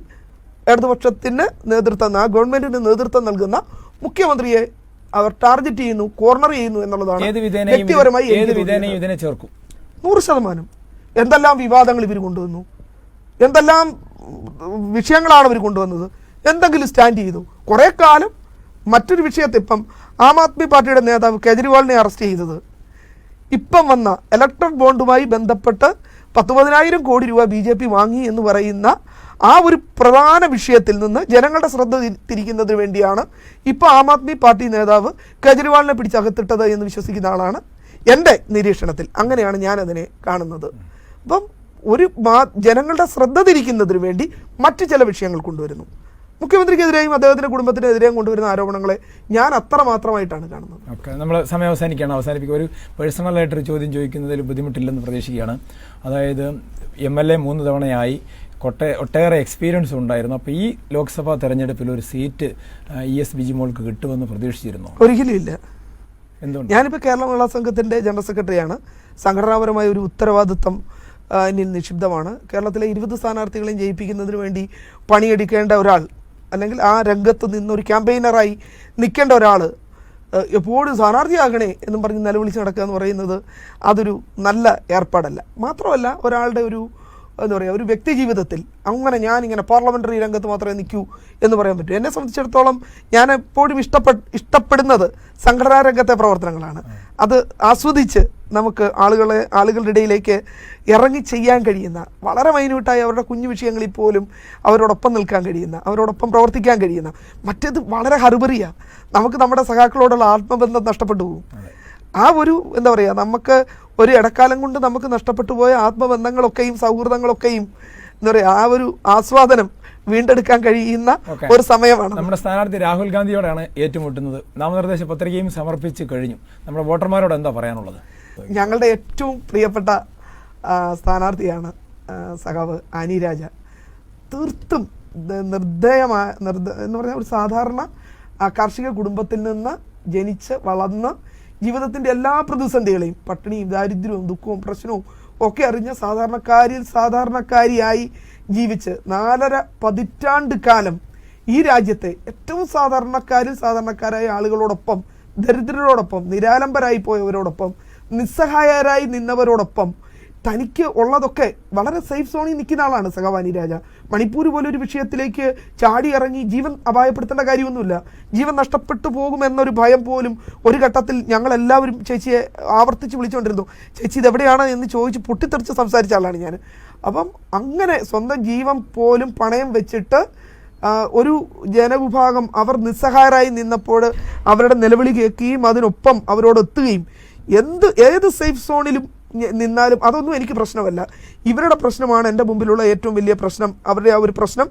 ഇടതുപക്ഷത്തിന് നേതൃത്വം ഗവൺമെന്റിന് നേതൃത്വം നൽകുന്ന മുഖ്യമന്ത്രിയെ അവർ ടാർഗറ്റ് ചെയ്യുന്നു കോർണർ ചെയ്യുന്നു എന്നുള്ളതാണ് വ്യക്തിപരമായി. ഇതിനെ ചേർക്കും. നൂറ് ശതമാനം. എന്തെല്ലാം വിവാദങ്ങൾ ഇവർ കൊണ്ടുവന്നു? എന്തെല്ലാം വിഷയങ്ങളാണ് ഇവർ കൊണ്ടുവന്നത്? എന്തെങ്കിലും സ്റ്റാൻഡ് ചെയ്തു. കുറെ കാലം മറ്റൊരു വിഷയത്തെ ഇപ്പം ആം ആദ്മി പാർട്ടിയുടെ നേതാവ് കേജ്രിവാളിനെ അറസ്റ്റ് ചെയ്തത്. ഇപ്പം വന്ന ഇലക്ട്രൽ ബോണ്ടുമായി ബന്ധപ്പെട്ട് പത്ത് പതിനായിരം കോടി രൂപ ബി ജെ പി വാങ്ങി എന്ന് പറയുന്ന ആ ഒരു പ്രധാന വിഷയത്തിൽ നിന്ന് ജനങ്ങളുടെ ശ്രദ്ധ തിരിക്കുന്നതിന് വേണ്ടിയാണ് ഇപ്പോൾ ആം ആദ്മി പാർട്ടി നേതാവ് കെജ്രിവാളിനെ പിടിച്ചകത്തിട്ടത് എന്ന് വിശ്വസിക്കുന്ന ആളാണ് എന്റെ നിരീക്ഷണത്തിൽ. അങ്ങനെയാണ് ഞാൻ അതിനെ കാണുന്നത്. അപ്പം ഒരു ജനങ്ങളുടെ ശ്രദ്ധ തിരിക്കുന്നതിന് വേണ്ടി മറ്റു ചില വിഷയങ്ങൾ കൊണ്ടുവരുന്നു. മുഖ്യമന്ത്രിക്കെതിരെയും അദ്ദേഹത്തിന്റെ കുടുംബത്തിനെതിരെയും കൊണ്ടുവരുന്ന ആരോപണങ്ങളെ ഞാൻ അത്ര മാത്രമായിട്ടാണ് കാണുന്നത്. ഓക്കെ നമ്മൾ സമയം അവസാനിക്കുകയാണ്. അവസാനിപ്പിക്കുക. ഒരു പേഴ്സണലായിട്ടൊരു ചോദ്യം ചോദിക്കുന്നതിൽ ബുദ്ധിമുട്ടില്ലെന്ന് പ്രതീക്ഷിക്കുകയാണ്. അതായത് എം എൽ എ മൂന്ന് തവണയായി കൊട്ടേ ഒട്ടേറെ എക്സ്പീരിയൻസ് ഉണ്ടായിരുന്നു. അപ്പോൾ ഈ ലോക്സഭാ തെരഞ്ഞെടുപ്പിൽ ഒരു സീറ്റ് ഇ എസ് ബിജിമോൾക്ക് കിട്ടുമെന്ന് പ്രതീക്ഷിച്ചിരുന്നു? ഒരിക്കലും ഇല്ല. എന്തുകൊണ്ട്? ഞാനിപ്പോൾ കേരള മഹിളാ സംഘത്തിന്റെ ജനറൽ സെക്രട്ടറിയാണ്. സംഘടനാപരമായ ഒരു എന്നിൽ നിക്ഷിപ്തമാണ്. കേരളത്തിലെ ഇരുപത് സ്ഥാനാർത്ഥികളെയും ജയിപ്പിക്കുന്നതിന് വേണ്ടി പണിയെടുക്കേണ്ട ഒരാൾ അല്ലെങ്കിൽ ആ രംഗത്ത് നിന്നൊരു ക്യാമ്പയിനറായി നിൽക്കേണ്ട ഒരാൾ എപ്പോഴും സ്ഥാനാർത്ഥിയാകണേ എന്നും പറഞ്ഞ് നിലവിളിച്ച് നടക്കുക എന്ന് പറയുന്നത് അതൊരു നല്ല ഏർപ്പാടല്ല. മാത്രമല്ല ഒരാളുടെ ഒരു എന്താ പറയുക ഒരു വ്യക്തി ജീവിതത്തിൽ അങ്ങനെ ഞാൻ ഇങ്ങനെ പാർലമെന്ററി രംഗത്ത് മാത്രമേ നിൽക്കൂ എന്ന് പറയാൻ പറ്റൂ. എന്നെ സംബന്ധിച്ചിടത്തോളം ഞാൻ എപ്പോഴും ഇഷ്ടപ്പെട്ട് ഇഷ്ടപ്പെടുന്നത് സംഘടനാ രംഗത്തെ പ്രവർത്തനങ്ങളാണ്. അത് ആസ്വദിച്ച് നമുക്ക് ആളുകളെ ആളുകളുടെ ഇടയിലേക്ക് ഇറങ്ങി ചെയ്യാൻ കഴിയുന്ന വളരെ മൈന്യൂട്ടായി അവരുടെ കുഞ്ഞു വിഷയങ്ങളിൽ പോലും അവരോടൊപ്പം നിൽക്കാൻ കഴിയുന്ന അവരോടൊപ്പം പ്രവർത്തിക്കാൻ കഴിയുന്ന മറ്റേത് വളരെ ഹർബറിയ. നമുക്ക് നമ്മുടെ സഹാക്കളോടുള്ള ആത്മബന്ധം നഷ്ടപ്പെട്ടു പോകും. ആ ഒരു എന്താ പറയുക നമുക്ക് ഒരു ഇടക്കാലം കൊണ്ട് നമുക്ക് നഷ്ടപ്പെട്ടു പോയ ആത്മബന്ധങ്ങളൊക്കെയും സൗഹൃദങ്ങളൊക്കെയും എന്താ പറയുക ആ ഒരു ആസ്വാദനം വീണ്ടെടുക്കാൻ കഴിയുന്ന ഒരു സമയമാണ്. നമ്മുടെ സ്ഥാനാർത്ഥി രാഹുൽ ഗാന്ധിയോടാണ് ഏറ്റുമുട്ടുന്നത്. നാമനിർദ്ദേശ പത്രികയും സമർപ്പിച്ച് കഴിഞ്ഞു. നമ്മുടെ വോട്ടർമാരോട് എന്താ പറയാനുള്ളത്? ഞങ്ങളുടെ ഏറ്റവും പ്രിയപ്പെട്ട സ്ഥാനാർത്ഥിയാണ് സഖാവ് ആനി രാജ. തീർത്തും നിർദ്ദയമായ നിർദ്ദ എന്ന് പറഞ്ഞാൽ ഒരു സാധാരണ കാർഷിക കുടുംബത്തിൽ നിന്ന് ജനിച്ച് വളർന്ന് ജീവിതത്തിന്റെ എല്ലാ പ്രതിസന്ധികളെയും പട്ടിണിയും ദാരിദ്ര്യവും ദുഃഖവും പ്രശ്നവും ഒക്കെ അറിഞ്ഞ സാധാരണക്കാരിൽ സാധാരണക്കാരിയായി ജീവിച്ച് നാലര പതിറ്റാണ്ട് കാലം ഈ രാജ്യത്തെ ഏറ്റവും സാധാരണക്കാരിൽ സാധാരണക്കാരായ ആളുകളോടൊപ്പം ദരിദ്രരോടൊപ്പം നിരാലംബരായി പോയവരോടൊപ്പം നിസ്സഹായരായി നിന്നവരോടൊപ്പം തനിക്ക് ഉള്ളതൊക്കെ വളരെ സേഫ് സോണിൽ നിൽക്കുന്ന ആളാണ് സഹവാനി രാജ. മണിപ്പൂർ പോലൊരു വിഷയത്തിലേക്ക് ചാടി ഇറങ്ങി ജീവൻ അപായപ്പെടുത്തേണ്ട കാര്യമൊന്നുമില്ല. ജീവൻ നഷ്ടപ്പെട്ടു പോകുമെന്നൊരു ഭയം പോലും ഒരു ഘട്ടത്തിൽ ഞങ്ങളെല്ലാവരും ചേച്ചിയെ ആവർത്തിച്ച് വിളിച്ചുകൊണ്ടിരുന്നു ചേച്ചി ഇതെവിടെയാണ് എന്ന് ചോദിച്ച് പൊട്ടിത്തെറിച്ച് സംസാരിച്ച ആളാണ് ഞാൻ. അപ്പം അങ്ങനെ സ്വന്തം ജീവൻ പോലും പണയം വെച്ചിട്ട് ഒരു ജനവിഭാഗം അവർ നിസ്സഹായരായി നിന്നപ്പോൾ അവരുടെ നിലവിളി കേൾക്കുകയും അതിനൊപ്പം അവരോട് എത്തുകയും. എന്ത് ഏത് സേഫ് സോണിലും നിന്നാലും അതൊന്നും എനിക്ക് പ്രശ്നമല്ല. ഇവരുടെ പ്രശ്നമാണ് എന്റെ മുമ്പിലുള്ള ഏറ്റവും വലിയ പ്രശ്നം. അവരുടെ ആ ഒരു പ്രശ്നം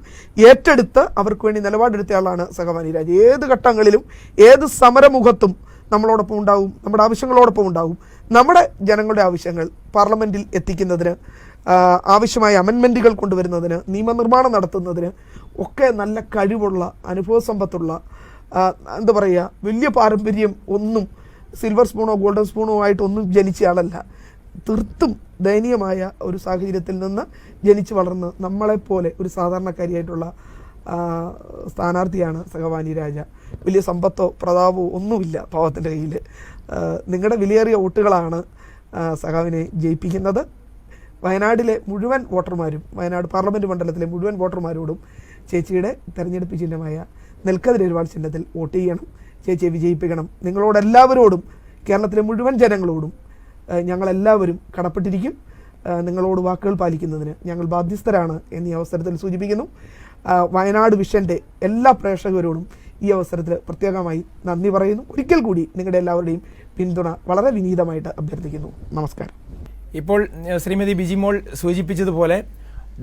ഏറ്റെടുത്ത് അവർക്ക് വേണ്ടി നിലപാടെടുത്ത ആളാണ് സഹവാനി രാജ്. ഏത് ഘട്ടങ്ങളിലും ഏത് സമരമുഖത്തും നമ്മളോടൊപ്പം ഉണ്ടാവും. നമ്മുടെ ആവശ്യങ്ങളോടൊപ്പം ഉണ്ടാവും. നമ്മുടെ ജനങ്ങളുടെ ആവശ്യങ്ങൾ പാർലമെന്റിൽ എത്തിക്കുന്നതിന് ആവശ്യമായ അമെൻമെന്റുകൾ കൊണ്ടുവരുന്നതിന് നിയമനിർമ്മാണം നടത്തുന്നതിന് ഒക്കെ നല്ല കഴിവുള്ള അനുഭവസമ്പത്തുള്ള എന്താ പറയുക വലിയ പാരമ്പര്യം ഒന്നും സിൽവർ സ്പൂണോ ഗോൾഡൻ സ്പൂണോ ആയിട്ടൊന്നും ജനിച്ച ആളല്ല. തീർത്തും ദയനീയമായ ഒരു സാഹചര്യത്തിൽ നിന്ന് ജനിച്ചു വളർന്ന് നമ്മളെപ്പോലെ ഒരു സാധാരണക്കാരിയായിട്ടുള്ള സ്ഥാനാർത്ഥിയാണ് സഹവാനി രാജ. വലിയ സമ്പത്തോ പ്രതാപമോ ഒന്നുമില്ല പാവത്തിന്റെ കയ്യിൽ നിങ്ങളുടെ വിലയേറിയ വോട്ടുകളാണ് സഖാവിനെ ജയിപ്പിക്കുന്നത്. വയനാടിലെ മുഴുവൻ വോട്ടർമാരും വയനാട് പാർലമെന്റ് മണ്ഡലത്തിലെ മുഴുവൻ വോട്ടർമാരോടും ചേച്ചിയുടെ തെരഞ്ഞെടുപ്പ് ചിഹ്നമായ നെൽക്കതിരൊരുപാട് ചിഹ്നത്തിൽ വോട്ട് ചെയ്യണം. ചേച്ചിയെ വിജയിപ്പിക്കണം. നിങ്ങളോടെല്ലാവരോടും കേരളത്തിലെ മുഴുവൻ ജനങ്ങളോടും ഞങ്ങളെല്ലാവരും കടപ്പെട്ടിരിക്കും. നിങ്ങളോട് വാക്കുകൾ പാലിക്കുന്നതിന് ഞങ്ങൾ ബാധ്യസ്ഥരാണ് എന്നീ അവസരത്തിൽ സൂചിപ്പിക്കുന്നു. വയനാട് വിഷന്റെ എല്ലാ പ്രേക്ഷകരോടും ഈ അവസരത്തിൽ പ്രത്യേകമായി നന്ദി പറയുന്നു. ഒരിക്കൽ കൂടി നിങ്ങളുടെ എല്ലാവരുടെയും പിന്തുണ വളരെ വിനീതമായിട്ട് അഭ്യർത്ഥിക്കുന്നു. നമസ്കാരം. ഇപ്പോൾ ശ്രീമതി ബിജിമോൾ സൂചിപ്പിച്ചതുപോലെ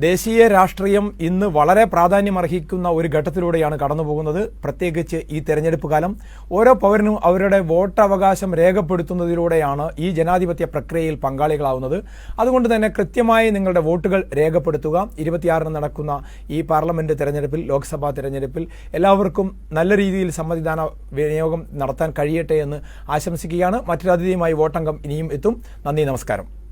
ദേശീയ രാഷ്ട്രീയം ഇന്ന് വളരെ പ്രാധാന്യമർഹിക്കുന്ന ഒരു ഘട്ടത്തിലൂടെയാണ് കടന്നുപോകുന്നത്. പ്രത്യേകിച്ച് ഈ തെരഞ്ഞെടുപ്പ് കാലം. ഓരോ പൗരനും അവരുടെ വോട്ടവകാശം രേഖപ്പെടുത്തുന്നതിലൂടെയാണ് ഈ ജനാധിപത്യ പ്രക്രിയയിൽ പങ്കാളികളാവുന്നത്. അതുകൊണ്ട് തന്നെ കൃത്യമായി നിങ്ങളുടെ വോട്ടുകൾ രേഖപ്പെടുത്തുക. ഇരുപത്തിയാറിന് നടക്കുന്ന ഈ പാർലമെന്റ് തെരഞ്ഞെടുപ്പിൽ ലോക്സഭാ തെരഞ്ഞെടുപ്പിൽ എല്ലാവർക്കും നല്ല രീതിയിൽ സമ്മതിദാന വിനിയോഗം നടത്താൻ കഴിയട്ടെ എന്ന് ആശംസിക്കുകയാണ്. മറ്റൊരു അതിഥിയുമായി വോട്ടംഗം ഇനിയും എത്തും. നന്ദി നമസ്കാരം.